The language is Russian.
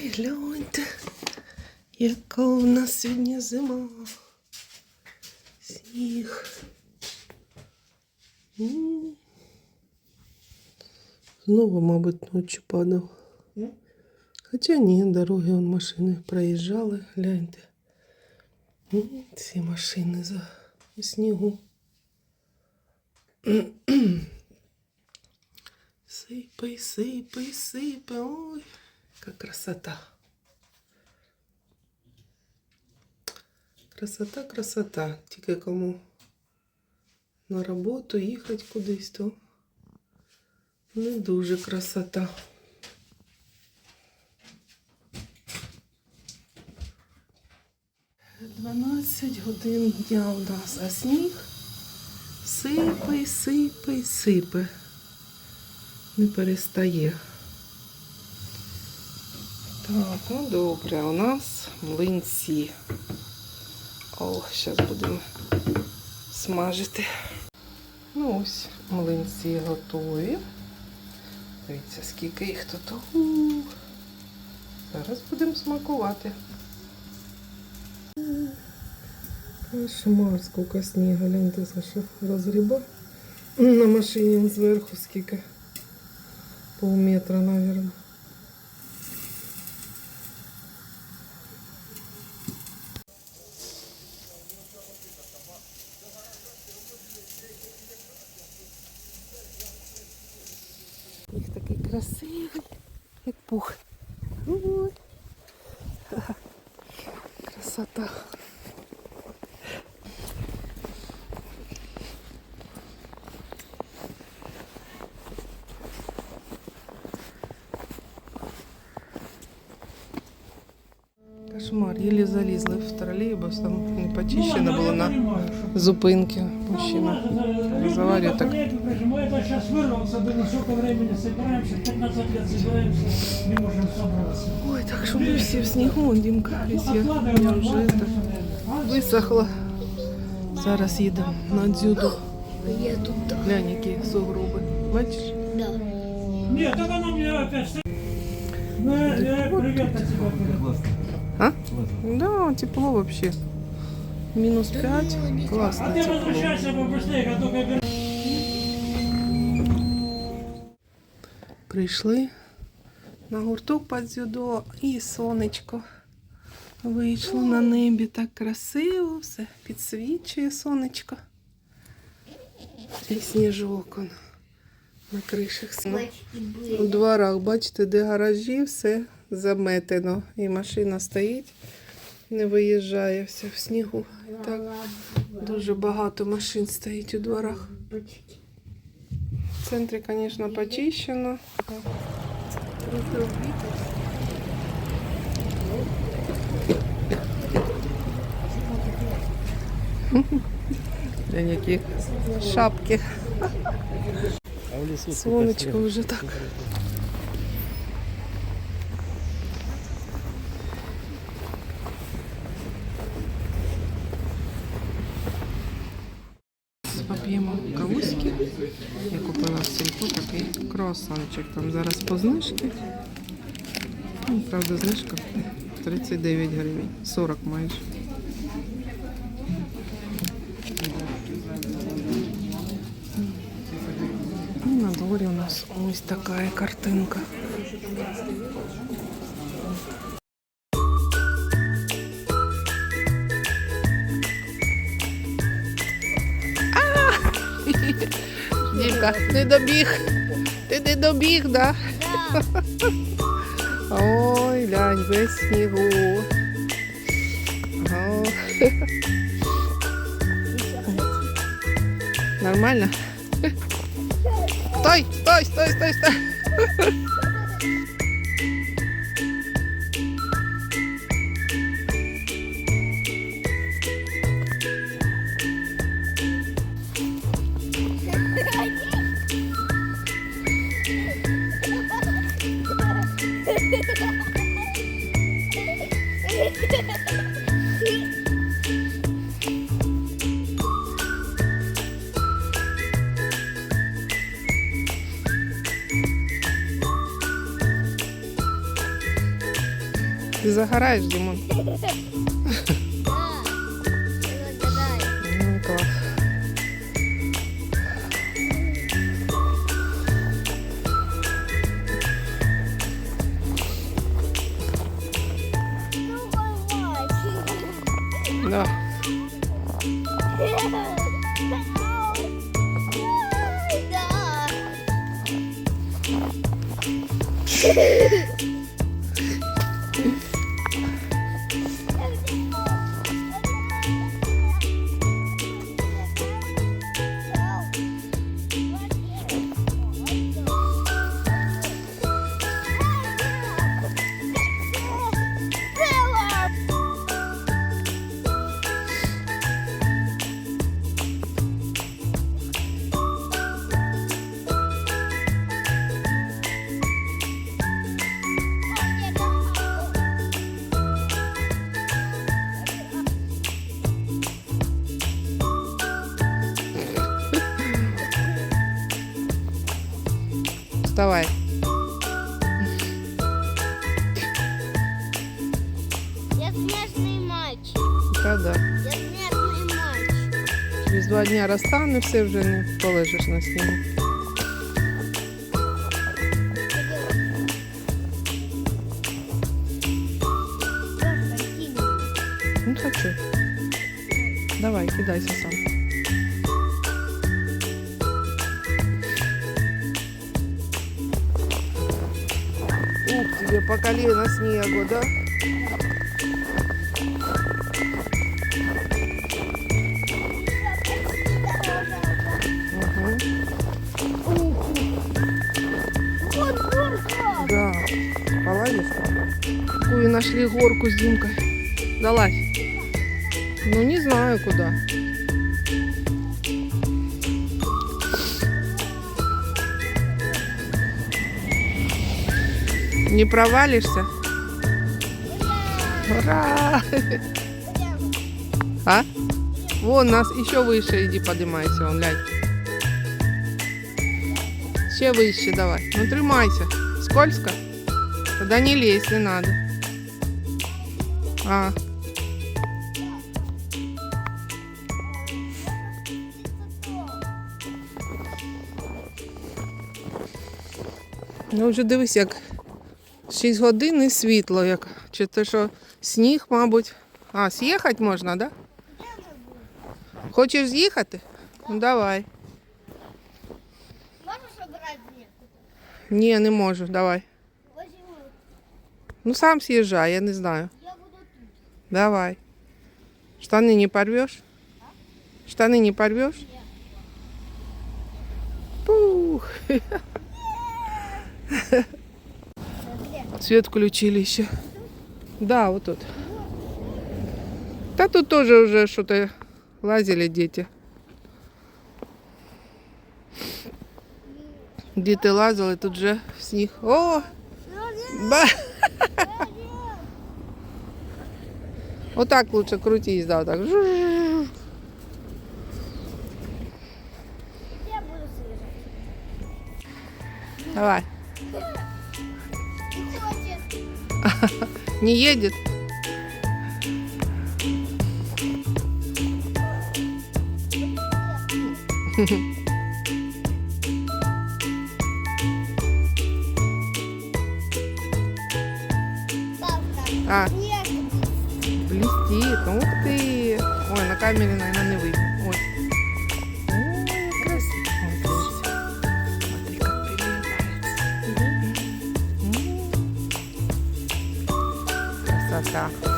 Ой, гляньте, яка у нас сьогодні зима. Сніг. Знову, мабуть, ночі падав. Хоча ні, дороги вон машини проїжджали, гляньте. Ці машини за у снігу. Сипай, сипай, сипай. Ой, яка красота. Красота, красота. Тільки кому на роботу їхати кудись, то не дуже красота. Дванадцять годин дня у нас, а сніг сипай, сипай, сипе. Не перестає. Так, ну добре, у нас млинці. О, зараз будемо смажити. Ну ось, млинці готові. Дивіться, скільки їх тут. Зараз будемо смакувати. Кошмар, скільки снігу, гляньте, Саша розгрібав. На машині зверху скільки. Полметра, наверное. Красивий, як пух. Красота. залізли в тролейбус, там не почищено було на зупинці. Мужчина заварил так. Мы это сейчас вырвался, думаю, сколько времени собираемся, 15 лет собираемся, не можем собраться. Ой, так що ми всі в снігу, Вон Дімка весь я, я вже это, висохла. Зараз їдемо на дзюдо. Я тут так. Глянь, які сугроби. Бачиш? Да. Нет, так оно мне опять... ст- Ну, я, я привет от тебя передал. А? Да, тепло вообще. Минус 5. Классно А ты тепло. возвращайся побыстрее, а то как... Прийшли на гурток під дзюдо і сонечко. Вийшло на небі так красиво, все підсвічує сонечко. І сніжок он на кришах. Ну, У дворах, бачите, де гаражі, все заметено. І машина стоїть, не виїжджає, все в снігу. Так дуже багато машин стоїть у дворах. В центрі, звісно, почищено. Глянь, які шапки. Сонечко вже так. Поп'ємо кавуськи. Я купила в сільпо такий круасанчик. Там зараз по знижці. Ну, правда, знижка 39 гривень. 40 майже. І на дворі у нас ось така картинка. Дімка, не добіг. Ти не добіг, да? Ой, глянь, весь снігу. Нормально? Стой, стой, стой, стой, стой. Дімон? Да. Загадай. Ну, клас. Да. Да. Вставай. Я смертный мальчик. Та да. Я смертный мальчик. Через два дня розтане, все вже не полежиш на снігу. Ну хочу. Давай, кидайся сам. По колено снегу, да? Угу. Да. Полазишь? Какую нашли горку с Димкой. Далась. Ну, не знаю куда. Не провалишься? Ура! А? Вон нас еще выше иди поднимайся, вон глянь. Ще вище давай. Ну тримайся. Скользко? Тогда не лезь, не надо. А. Ну вже дивись, як 6 годин і світло, як. Чи те, що сніг, мабуть. А, з'їхати можна, так? Да? Хочеш з'їхати? Ну давай. Можешь убрать мне? Ні, не можу, давай. Возьму. Ну сам съезжай, я не знаю. Я буду тут. Давай. Штаны не порвешь? Штаны не порвешь? Пух. Свет включили еще. Да, вот тут. Да тут тоже уже что-то лазили дети. Діти лазили, тут же сніг. О! Ба! Отак лучше крутись, да, так. Давай. Не едет? А, блестит. Ух ты. Ой, на камере, наверное, не видно. 감사합니다.